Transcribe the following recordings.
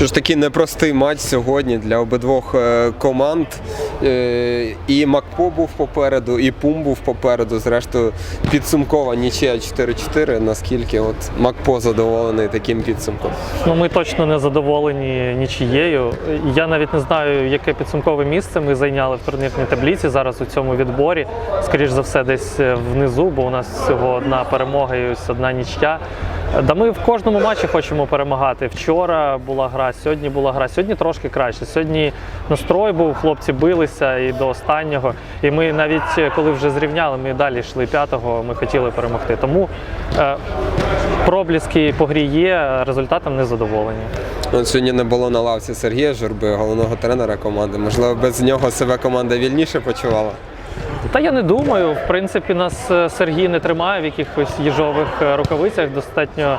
Що ж такий непростий матч сьогодні для обидвох е, команд. Е, І Макпо був попереду, і Пум був попереду. Зрештою, підсумкова нічия 4-4. Наскільки от Макпо задоволений таким підсумком? Ну, ми точно не задоволені нічією. Я навіть не знаю, яке підсумкове місце ми зайняли в турнірній табліці зараз у цьому відборі. Скоріш за все, десь е, внизу, бо у нас всього одна перемога і ось одна нічя. Да ми в кожному матчі хочемо перемагати. Вчора була гра, сьогодні була гра. Сьогодні трошки краще. Сьогодні настрой був, хлопці билися і до останнього. І ми навіть е, коли вже зрівняли, ми далі йшли п'ятого, ми хотіли перемогти. Тому е, пробліски по грі є, результатом не задоволені. От сьогодні не було на лавці Сергія Журби, головного тренера команди. Можливо, без нього себе команда вільніше почувала. Та я не думаю. В принципі, нас е, Сергій не тримає в якихось їжових е, рукавицях. Достатньо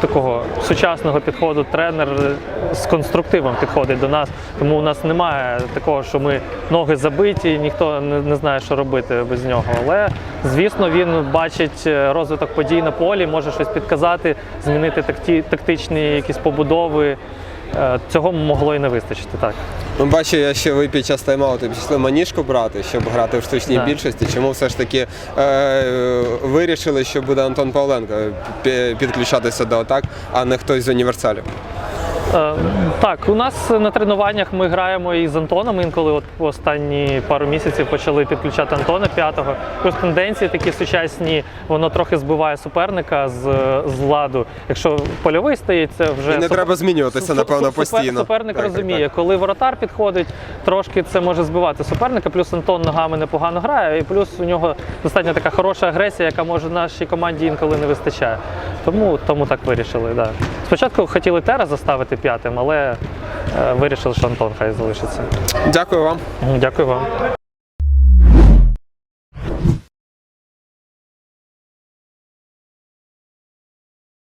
такого сучасного підходу. Тренер е, з конструктивом підходить до нас. Тому у нас немає такого, що ми ноги забиті, ніхто не, знає, що робити без нього. Але звісно, він бачить розвиток подій на полі, може щось підказати, змінити такті, тактичні якісь побудови. Е, Цього могло і не вистачити так. Ну, бачу, я ще ви під час тайм-ауту пішли маніжку брати, щоб грати в штучній Так. більшості. Чому все ж таки е, вирішили, що буде Антон Павленко підключатися до атак, а не хтось з універсалів? Е, Так, у нас на тренуваннях ми граємо і з Антоном. Інколи от останні пару місяців почали підключати Антона п'ятого. Плюс тенденції такі сучасні, воно трохи збиває суперника з, з ладу. Якщо польовий стоїть, це вже І не супер- треба змінюватися, напевно, постійно. Суперник Так, так, розуміє, так. коли воротар підходить, трошки це може збивати суперника. Плюс Антон ногами непогано грає, і плюс у нього достатньо така хороша агресія, яка може нашій команді інколи не вистачає. Тому, тому так вирішили. Да. Спочатку хотіли Тера заставити п'ятим, але е, вирішили, що Антон хай залишиться. Дякую вам. Дякую вам.